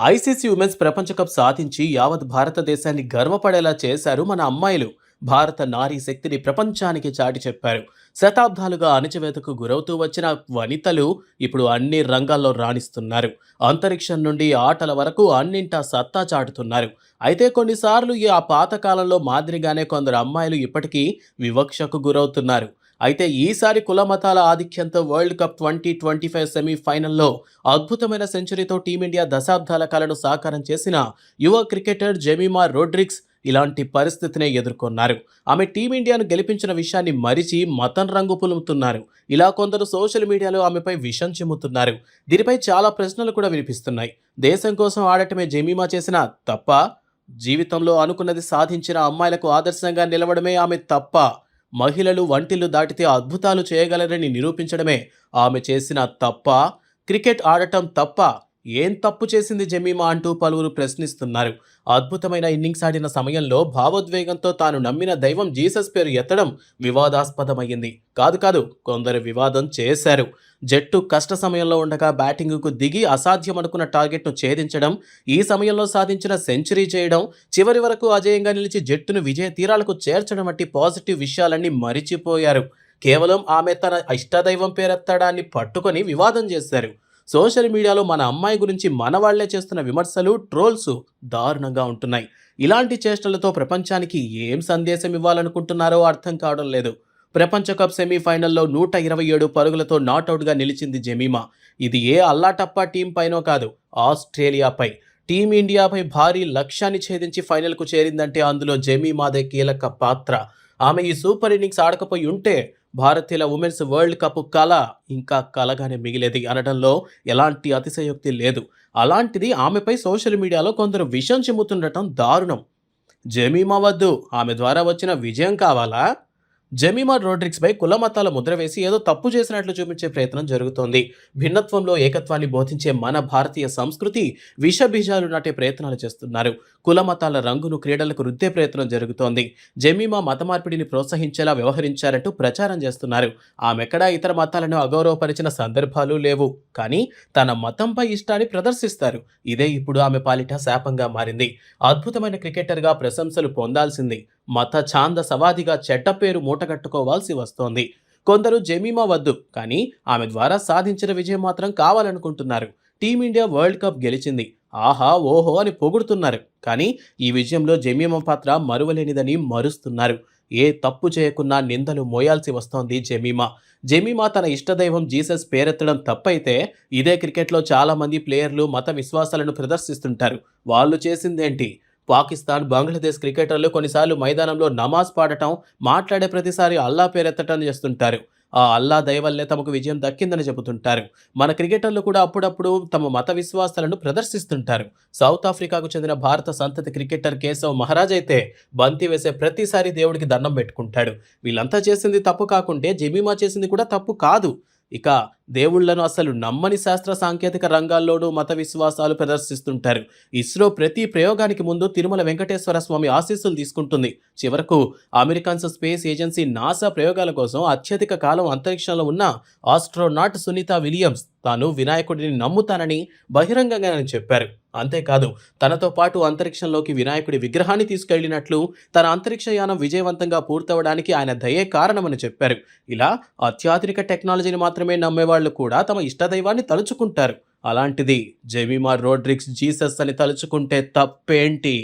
ICC women's ప్రపంచ cup సాధించి యావత్ భారతదేశాన్ని గర్వపడేలా చేశారు మన అమ్మాయిలు. భారత నారీ శక్తిని ప్రపంచానికి చాటి చెప్పారు. శతాబ్దాలుగా అణచివేతకు గురవుతూ వచ్చిన వనితలు ఇప్పుడు అన్ని రంగాల్లో రాణిస్తున్నారు. అంతరిక్షం నుండి ఆటల వరకు అన్నింటా సత్తా చాటుతున్నారు. అయితే కొన్నిసార్లు ఈ ఆ పాతకాలంలో మాదిరిగానే కొందరు అమ్మాయిలు ఇప్పటికీ వివక్షకు గురవుతున్నారు. అయితే ఈసారి కుల మతాల ఆధిక్యంతో world cup twenty twenty five సెమీఫైనల్లో అద్భుతమైన సెంచరీతో టీమిండియా దశాబ్దాల కలను సాకారం చేసిన యువ క్రికెటర్ జెమిమా రోడ్రిక్స్ ఇలాంటి పరిస్థితినే ఎదుర్కొన్నారు. ఆమె టీమిండియాను గెలిపించిన విషయాన్ని మరిచి మతం రంగు పులుముతున్నారు. ఇలా కొందరు సోషల్ మీడియాలో ఆమెపై విషం చిమ్ముతున్నారు. దీనిపై చాలా ప్రశ్నలు కూడా వినిపిస్తున్నాయి. దేశం కోసం ఆడటమే జెమీమా చేసిన తప్ప జీవితంలో అనుకున్నది సాధించిన అమ్మాయిలకు ఆదర్శంగా నిలవడమే ఆమె తప్ప మహిళలు వంటిల్లు దాటితే అద్భుతాలు చేయగలరని నిరూపించడమే. ఆమె చేసిన తప్ప క్రికెట్ ఆడటం తప్ప ఏం తప్పు చేసింది జమీమా అంటూ పలువురు ప్రశ్నిస్తున్నారు. అద్భుతమైన ఇన్నింగ్స్ ఆడిన సమయంలో భావోద్వేగంతో తాను నమ్మిన దైవం జీసస్ పేరు ఎత్తడం వివాదాస్పదమైంది కాదు కాదు కొందరు వివాదం చేశారు. జట్టు కష్ట సమయంలో ఉండగా బ్యాటింగ్కు దిగి అసాధ్యం అనుకున్న టార్గెట్ను ఛేదించడం ఈ సమయంలో సాధించిన సెంచరీ చేయడం చివరి వరకు అజేయంగా నిలిచి జట్టును విజయ తీరాలకు చేర్చడం వంటి పాజిటివ్ విషయాలన్నీ మరిచిపోయారు. కేవలం ఆమె తన ఇష్టదైవం పేరెత్తడాన్ని పట్టుకొని వివాదం చేశారు. సోషల్ మీడియాలో మన అమ్మాయి గురించి మన వాళ్ళే చేస్తున్న విమర్శలు ట్రోల్స్ దారుణంగా ఉంటున్నాయి. ఇలాంటి చేష్టలతో ప్రపంచానికి ఏం సందేశం ఇవ్వాలనుకుంటున్నారో అర్థం కావడం లేదు. ప్రపంచ కప్ సెమీఫైనల్లో నూట ఇరవై ఏడు పరుగులతో నాట్అవుట్గా నిలిచింది జమీమా. ఇది ఏ అల్లాటప్పా టీం పైనో కాదు ఆస్ట్రేలియాపై. టీమిండియాపై భారీ లక్ష్యాన్ని ఛేదించి ఫైనల్కు చేరిందంటే అందులో జమీమాదే కీలక పాత్ర. ఆమె ఈ సూపర్ ఇన్నింగ్స్ ఆడకపోయి ఉంటే భారతీయుల ఉమెన్స్ వరల్డ్ కప్ కళ ఇంకా కలగానే మిగిలేది అనడంలో ఎలాంటి అతిశయోక్తి లేదు. అలాంటిది ఆమెపై సోషల్ మీడియాలో కొందరు విషం చిమ్ముతుండటం దారుణం. జమీమా వద్దు ఆమె ద్వారా వచ్చిన విజయం కావాలా? జమీమా రోడ్రిక్స్పై కుల మతాల ముద్ర వేసి ఏదో తప్పు చేసినట్లు చూపించే ప్రయత్నం జరుగుతోంది. భిన్నత్వంలో ఏకత్వాన్ని బోధించే మన భారతీయ సంస్కృతి విషబీజాలు నాటే ప్రయత్నాలు చేస్తున్నారు. కుల మతాల రంగును క్రీడలకు రుద్దే ప్రయత్నం జరుగుతోంది. జమీమా మత మార్పిడిని ప్రోత్సహించేలా వ్యవహరించారంటూ ప్రచారం చేస్తున్నారు. ఆమెక్కడా ఇతర మతాలను అగౌరవపరిచిన సందర్భాలు లేవు. కానీ తన మతంపై ఇష్టాన్ని ప్రదర్శిస్తారు. ఇదే ఇప్పుడు ఆమె పాలిట శాపంగా మారింది. అద్భుతమైన క్రికెటర్గా ప్రశంసలు పొందాల్సింది మత ఛాంద సవాదిగా చెడ్డ పేరు మూటగట్టుకోవాల్సి వస్తోంది. కొందరు జమీమా వద్దు కానీ ఆమె ద్వారా సాధించిన విజయం మాత్రం కావాలనుకుంటున్నారు. టీమిండియా వరల్డ్ కప్ గెలిచింది. ఆహా ఓహో అని పొగుడుతున్నారు. కానీ ఈ విజయంలో జమీమా పాత్ర మరువలేనిదని మరుస్తున్నారు. ఏ తప్పు చేయకున్నా నిందలు మోయాల్సి వస్తోంది జమీమా. జమీమా తన ఇష్టదైవం జీసస్ పేరెత్తడం తప్పైతే ఇదే క్రికెట్లో చాలామంది ప్లేయర్లు మత విశ్వాసాలను ప్రదర్శిస్తుంటారు. వాళ్ళు చేసిందేంటి? పాకిస్తాన్ బంగ్లాదేశ్ క్రికెటర్లు కొన్నిసార్లు మైదానంలో నమాజ్ పాడటం మాట్లాడే ప్రతిసారి అల్లా పేరెత్తటం చేస్తుంటారు. ఆ అల్లా దయవల్లే తమకు విజయం దక్కిందని చెబుతుంటారు. మన క్రికెటర్లు కూడా అప్పుడప్పుడు తమ మత విశ్వాసాలను ప్రదర్శిస్తుంటారు. సౌత్ ఆఫ్రికాకు చెందిన భారత సంతతి క్రికెటర్ కేశవ్ మహారాజ్ అయితే బంతి వేసే ప్రతిసారి దేవుడికి దండం పెట్టుకుంటాడు. వీళ్ళంతా చేసింది తప్పు కాకుంటే జమీమా చేసింది కూడా తప్పు కాదు. ఇక దేవుళ్ళను అసలు నమ్మని శాస్త్ర సాంకేతిక రంగాల్లోనూ మత విశ్వాసాలు ప్రదర్శిస్తుంటారు. ఇస్రో ప్రతి ప్రయోగానికి ముందు తిరుమల వెంకటేశ్వర స్వామి ఆశీస్సులు తీసుకుంటుంది. చివరకు అమెరికన్స్ స్పేస్ ఏజెన్సీ నాసా ప్రయోగాల కోసం అత్యధిక కాలం అంతరిక్షంలో ఉన్న ఆస్ట్రోనాట్ సునీత విలియమ్స్ తాను వినాయకుడిని నమ్ముతానని బహిరంగంగానే చెప్పారు. అంతేకాదు తనతో పాటు అంతరిక్షంలోకి వినాయకుడి విగ్రహాన్ని తీసుకెళ్ళినట్లు తన అంతరిక్ష యానం విజయవంతంగా పూర్తవడానికి ఆయన దయే కారణమని చెప్పారు. ఇలా అత్యాధునిక టెక్నాలజీని మాత్రమే వాళ్ళు కూడా తమ ఇష్టదైవాన్ని తలుచుకుంటారు. అలాంటిది జెమిమా రోడ్రిక్స్ జీసస్ అని తలుచుకుంటే తప్పేంటి?